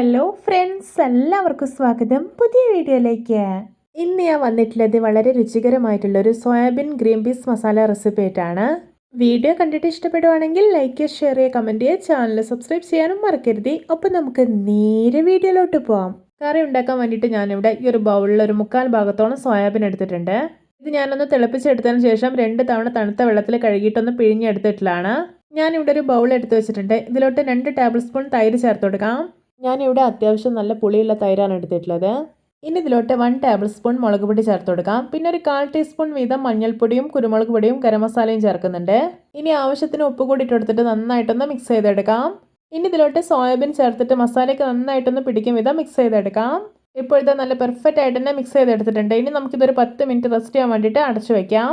Hello friends എല്ലാവർക്കും സ്വാഗതം. പുതിയ വീഡിയോയിലേക്ക്. ഇന്ന് ഞാൻ വന്നിട്ടുള്ളത് വളരെ രുചികരമായിട്ടുള്ള ഒരു soybean green peas masala recipe ആയിട്ടാണ്. വീഡിയോ കണ്ടിട്ട് ഇഷ്ടപ്പെടുവാണെങ്കിൽ ലൈക്ക് ഷെയർ ചെയ്യുക കമന്റ് ചെയ്യുക ചാനൽ സബ്സ്ക്രൈബ് ചെയ്യാനും മറക്കരുത്. അപ്പം നമുക്ക് നേരെ വീഡിയോയിലോട്ട് പോവാം. കറി ഉണ്ടാക്കാൻ വേണ്ടിയിട്ട് ഞാനിവിടെ ഈ ഒരു ബൗളിൽ ഒരു മുക്കാൽ ഭാഗത്തോളം സോയാബീൻ എടുത്തിട്ടുണ്ട്. ഇത് ഞാനൊന്ന് തിളപ്പിച്ചെടുത്തതിന് ശേഷം രണ്ട് തവണ തണുത്ത വെള്ളത്തിൽ കഴുകിയിട്ടൊന്ന് പിഴിഞ്ഞെടുത്തിട്ടുള്ളതാണ്. ഞാനിവിടെ ഒരു ബൗൾ എടുത്ത് വെച്ചിട്ടുണ്ട്. ഇതിലോട്ട് രണ്ട് ടേബിൾ സ്പൂൺ തൈര് ചേർത്ത് കൊടുക്കാം. ഞാനിവിടെ അത്യാവശ്യം നല്ല പുളിയുള്ള തൈരാണ് എടുത്തിട്ടുള്ളത്. ഇനി ഇതിലോട്ട് വൺ ടേബിൾ സ്പൂൺ മുളക് പൊടി ചേർത്ത് കൊടുക്കാം. പിന്നെ ഒരു കാൽ ടീസ്പൂൺ വീതം മഞ്ഞൾപ്പൊടിയും കുരുമുളക് പൊടിയും ഗരം മസാലയും ചേർക്കുന്നുണ്ട്. ഇനി ആവശ്യത്തിന് ഉപ്പ് കൂടി ഇട്ടെടുത്തിട്ട് നന്നായിട്ടൊന്ന് മിക്സ് ചെയ്തെടുക്കാം. ഇനി ഇതിലോട്ട് സോയാബീൻ ചേർത്തിട്ട് മസാലയൊക്കെ നന്നായിട്ടൊന്ന് പിടിക്കും വിധം മിക്സ് ചെയ്തെടുക്കാം. ഇപ്പോഴത്തെ നല്ല പെർഫെക്റ്റ് ആയിട്ട് തന്നെ മിക്സ് ചെയ്തെടുത്തിട്ടുണ്ട്. ഇനി നമുക്കിതൊരു പത്ത് മിനിറ്റ് റെസ്റ്റ് ചെയ്യാൻ വേണ്ടിയിട്ട് അടച്ചു വയ്ക്കാം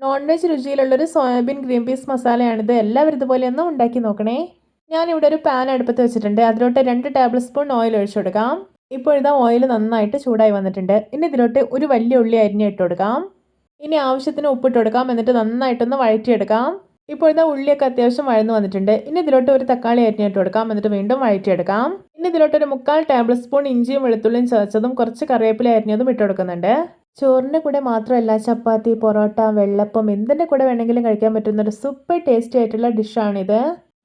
നോൺ വെജ് രുചിയിലുള്ളൊരു സോയാബീൻ ഗ്രീൻ പീസ് മസാലയാണിത്. എല്ലാവരും ഇതുപോലെ ഒന്ന് ഉണ്ടാക്കി നോക്കണേ. ഞാനിവിടെ ഒരു പാൻ അടുപ്പത്ത് വെച്ചിട്ടുണ്ട്. അതിലോട്ട് രണ്ട് ടേബിൾ സ്പൂൺ ഓയിൽ ഒഴിച്ചു കൊടുക്കാം. ഇപ്പോൾ ഇതാ ഓയിൽ നന്നായിട്ട് ചൂടായി വന്നിട്ടുണ്ട്. ഇനി ഇതിലോട്ട് ഒരു വലിയ ഉള്ളി അരിഞ്ഞ് ഇട്ട് കൊടുക്കാം. ഇനി ആവശ്യത്തിന് ഉപ്പിട്ട് കൊടുക്കാം. എന്നിട്ട് നന്നായിട്ടൊന്ന് വഴറ്റിയെടുക്കാം. ഇപ്പോൾ ഇതാ ഉള്ളിയൊക്കെ അത്യാവശ്യം വഴന്നു വന്നിട്ടുണ്ട്. ഇനി ഇതിലോട്ട് ഒരു തക്കാളി അരിഞ്ഞിട്ട് കൊടുക്കാം. എന്നിട്ട് വീണ്ടും വഴറ്റിയെടുക്കാം. ഇനി ഇതിലോട്ട് ഒരു മുക്കാൽ ടേബിൾ സ്പൂൺ ഇഞ്ചിയും വെളുത്തുള്ളിയും ചതച്ചതും കുറച്ച് കറിവേപ്പില അരിഞ്ഞതും ഇട്ട് കൊടുക്കുന്നുണ്ട്. ചോറിന്റെ കൂടെ മാത്രമല്ല ചപ്പാത്തി പൊറോട്ട വെള്ളപ്പം എന്തിന്റെ കൂടെ വേണമെങ്കിലും കഴിക്കാൻ പറ്റുന്ന ഒരു സൂപ്പർ ടേസ്റ്റി ആയിട്ടുള്ള ഡിഷാണിത്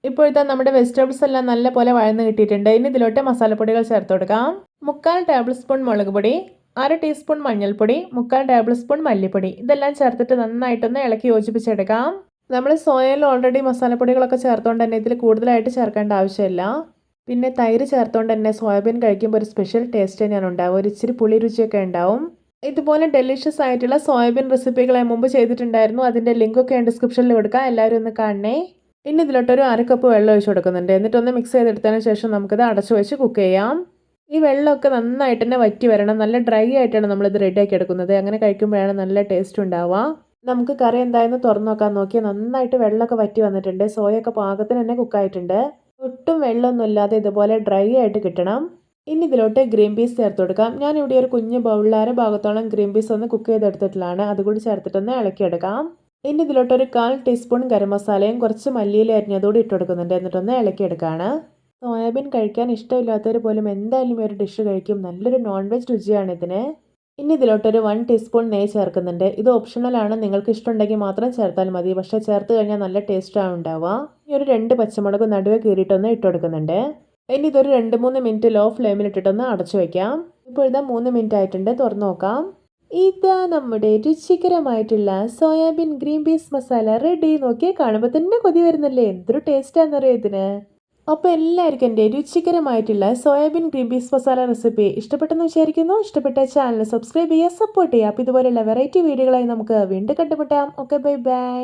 ഇപ്പോഴത്തെ നമ്മുടെ വെജിറ്റബിൾസ് എല്ലാം നല്ല പോലെ വഴന്ന് കിട്ടിയിട്ടുണ്ട്. ഇനി ഇതിലോട്ട് മസാലപ്പൊടികൾ ചേർത്ത് കൊടുക്കാം. മുക്കാൽ ടേബിൾ സ്പൂൺ മുളക് പൊടി അര ടീസ്പൂൺ മഞ്ഞൾപ്പൊടി മുക്കാൽ ടേബിൾ സ്പൂൺ മല്ലിപ്പൊടി. ഇതെല്ലാം ചേർത്തിട്ട് നന്നായിട്ടൊന്ന് ഇളക്കി യോജിപ്പിച്ചെടുക്കാം. നമ്മൾ സോയയിൽ ഓൾറെഡി മസാലപ്പൊടികളൊക്കെ ചേർത്തുകൊണ്ട് തന്നെ ഇതിൽ കൂടുതലായിട്ട് ചേർക്കേണ്ട ആവശ്യമില്ല. പിന്നെ തൈര് ചേർത്തുകൊണ്ട് തന്നെ സോയാബീൻ കഴിക്കുമ്പോൾ ഒരു സ്പെഷ്യൽ ടേസ്റ്റ് തന്നെയാണ് ഉണ്ടാവും ഒരു ഇച്ചിരി പുളി രുചിയൊക്കെ ഉണ്ടാവും. ഇതുപോലെ ഡെലിഷ്യസ് ആയിട്ടുള്ള സോയാബീൻ റെസിപ്പികൾ മുമ്പ് ചെയ്തിട്ടുണ്ടായിരുന്നു. അതിന്റെ ലിങ്കൊക്കെ ഡിസ്ക്രിപ്ഷനിൽ കൊടുക്കാം. എല്ലാവരും ഒന്ന് കാണണേ. ഇനി അര കപ്പ് വെള്ളം ഒഴിച്ച് കൊടുക്കുന്നുണ്ട്. എന്നിട്ടൊന്ന് മിക്സ് ചെയ്തെടുത്തതിന് ശേഷം നമുക്കിത് അടച്ചു വെച്ച് കുക്ക് ചെയ്യാം. ഈ വെള്ളമൊക്കെ നന്നായിട്ട് തന്നെ വറ്റി വരണം. നല്ല ഡ്രൈ ആയിട്ടാണ് നമ്മളിത് റെഡിയാക്കി എടുക്കുന്നത്. അങ്ങനെ കഴിക്കുമ്പോഴാണ് നല്ല ടേസ്റ്റ് ഉണ്ടാവുക. നമുക്ക് കറി എന്തായെന്ന് തുറന്നു നോക്കാൻ നോക്കിയാൽ നന്നായിട്ട് വെള്ളമൊക്കെ വറ്റി വന്നിട്ടുണ്ട്. സോയൊക്കെ പാകത്തിന് തന്നെ കുക്കായിട്ടുണ്ട് ഒട്ടും വെള്ളമൊന്നും ഇല്ലാതെ ഇതുപോലെ ഡ്രൈ ആയിട്ട് കിട്ടണം. ഇനി ഇതിലോട്ട് ഗ്രീൻ പീസ് ചേർത്ത് കൊടുക്കാം. ഞാനിവിടെ ഒരു കുഞ്ഞ് ബൗളിലാര ഭാഗത്തോളം ഗ്രീൻ പീസ് ഒന്ന് കുക്ക് ചെയ്തെടുത്തിട്ടുള്ളതാണ്. അതുകൂടി ചേർത്തിട്ടൊന്ന് ഇളക്കിയെടുക്കാം. ഇനി ഇതിലോട്ടൊരു കാൽ ടീസ്പൂൺ ഗരം മസാലയും കുറച്ച് മല്ലിയില അരിഞ്ഞതോടെ ഇട്ട് കൊടുക്കുന്നുണ്ട് എന്നിട്ടൊന്ന് ഇളക്കിയെടുക്കുകയാണ് സോയാബീൻ കഴിക്കാൻ ഇഷ്ടമില്ലാത്തവർ പോലും എന്തായാലും ഒരു ഡിഷ് കഴിക്കും. നല്ലൊരു നോൺ വെജ് രുചിയാണ് ഇതിന്. ഇനി ഇതിലോട്ടൊരു വൺ ടീസ്പൂൺ നെയ്യ് ചേർക്കുന്നുണ്ട്. ഇത് ഓപ്ഷണലാണ് നിങ്ങൾക്ക് ഇഷ്ടമുണ്ടെങ്കിൽ മാത്രം ചേർത്താൽ മതി. പക്ഷേ ചേർത്ത് കഴിഞ്ഞാൽ നല്ല ടേസ്റ്റാണ് ഉണ്ടാവുക. ഇനി ഒരു രണ്ട് പച്ചമുളക് നടുവേ കീറിയിട്ടൊന്ന് ഇട്ട് കൊടുക്കുന്നുണ്ട് ഇനി ഇതൊരു രണ്ട് മൂന്ന് മിനിറ്റ് ലോ ഫ്ലെയിമിൽ ഇട്ടിട്ടൊന്ന് അടച്ചു വയ്ക്കാം ഇപ്പോഴത്തെ മൂന്ന് മിനിറ്റ് ആയിട്ടുണ്ട്. തുറന്നു നോക്കാം. ഇതാ നമ്മുടെ രുചികരമായിട്ടുള്ള soybean green peas masala ready നോക്കിയാൽ കാണുമ്പോൾ തന്നെ കൊതി വരുന്നല്ലേ? എന്തൊരു ടേസ്റ്റാണെന്നറിയോ ഇതിന്? അപ്പോൾ എല്ലാവർക്കും എന്റെ രുചികരമായിട്ടുള്ള soybean green peas masala recipe ഇഷ്ടപ്പെട്ടെന്ന് വിചാരിക്കുന്നു. ഇഷ്ടപ്പെട്ട ചാനൽ സബ്സ്ക്രൈബ് ചെയ്യുക സപ്പോർട്ട് ചെയ്യുക. അപ്പോൾ ഇതുപോലെയുള്ള വെറൈറ്റി വീഡിയോകളായി നമുക്ക് വീണ്ടും കണ്ടുമുട്ടാം. Okay bye bye